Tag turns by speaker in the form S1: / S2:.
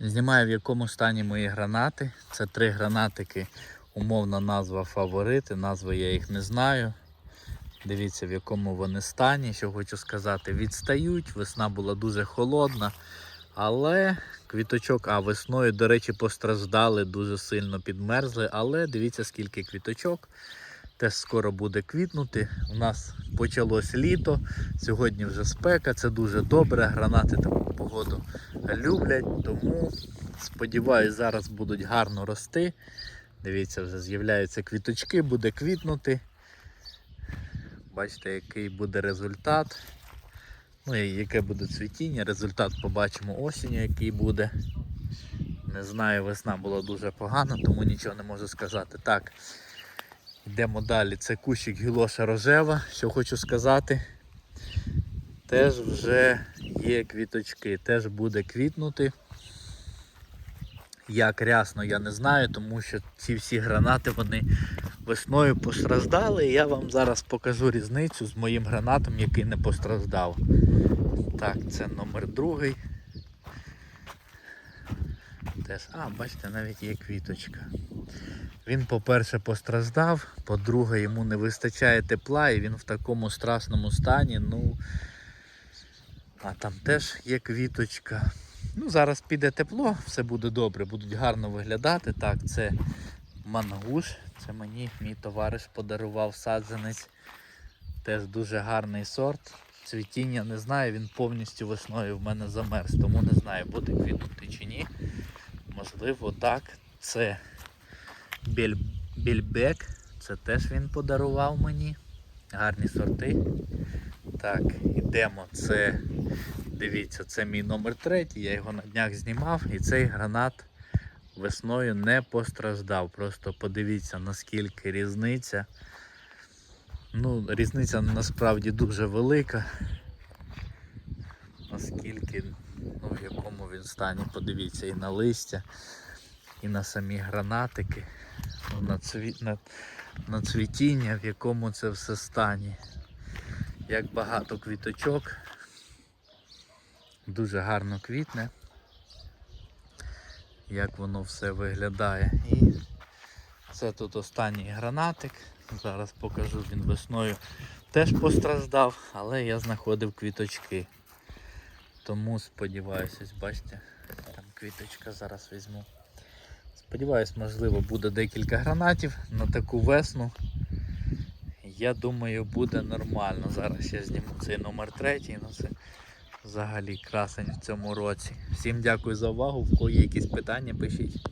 S1: Знімаю в якому стані мої гранати. Це три гранатики, умовна назва фаворити. Назви я їх не знаю. Дивіться, в якому вони стані. Що хочу сказати, відстають. Весна була дуже холодна. Але квіточок, а весною, до речі, постраждали, дуже сильно підмерзли. Але дивіться, скільки квіточок. Теж скоро буде квітнути. У нас почалось літо. Сьогодні вже спека, це дуже добре. Гранати таку погоду люблять, тому сподіваюсь, зараз будуть гарно рости. Дивіться, вже з'являються квіточки, буде квітнути. Бачите, який буде результат. Ну і яке буде цвітіння. Результат побачимо осінню, який буде. Не знаю, весна була дуже погана, тому нічого не можу сказати. Так, йдемо далі. Це кущик гілоша рожева. Що хочу сказати. Теж вже є квіточки, теж буде квітнути. Як рясно, я не знаю, тому що ці всі гранати вони весною постраждали. Я вам зараз покажу різницю з моїм гранатом, який не постраждав. Так, це номер другий. Теж, а, бачите, навіть є квіточка. Він, по-перше, постраждав, по-друге, йому не вистачає тепла і він в такому страшному стані. Ну, а там теж є квіточка. Ну, зараз піде тепло, все буде добре, будуть гарно виглядати. Так, це мангуш. Це мені мій товариш подарував саджанець. Теж дуже гарний сорт. Цвітіння не знаю, він повністю весною в мене замерз, тому не знаю, буде квітнути чи ні. Можливо, так. Це біль... більбек. Це теж він подарував мені. Гарні сорти. Так, ідемо. Це, дивіться, це мій номер третій. Я його на днях знімав і цей гранат весною не постраждав. Просто подивіться, наскільки різниця. Ну, різниця насправді дуже велика. Наскільки, ну, в якому він стані, подивіться, і на листя, і на самі гранатики, на, цві... на... на цвітіння, в якому це все стані. Як багато квіточок. Дуже гарно квітне. Як воно все виглядає. І це тут останній гранатик. Зараз покажу, він весною теж постраждав, але я знаходив квіточки. Тому сподіваюся, бачите, там квіточка зараз візьму. Сподіваюсь, можливо, буде декілька гранатів на таку весну. Я думаю, буде нормально. Зараз я зніму цей номер третій. Ну це взагалі красень в цьому році. Всім дякую за увагу. В кого є якісь питання, пишіть.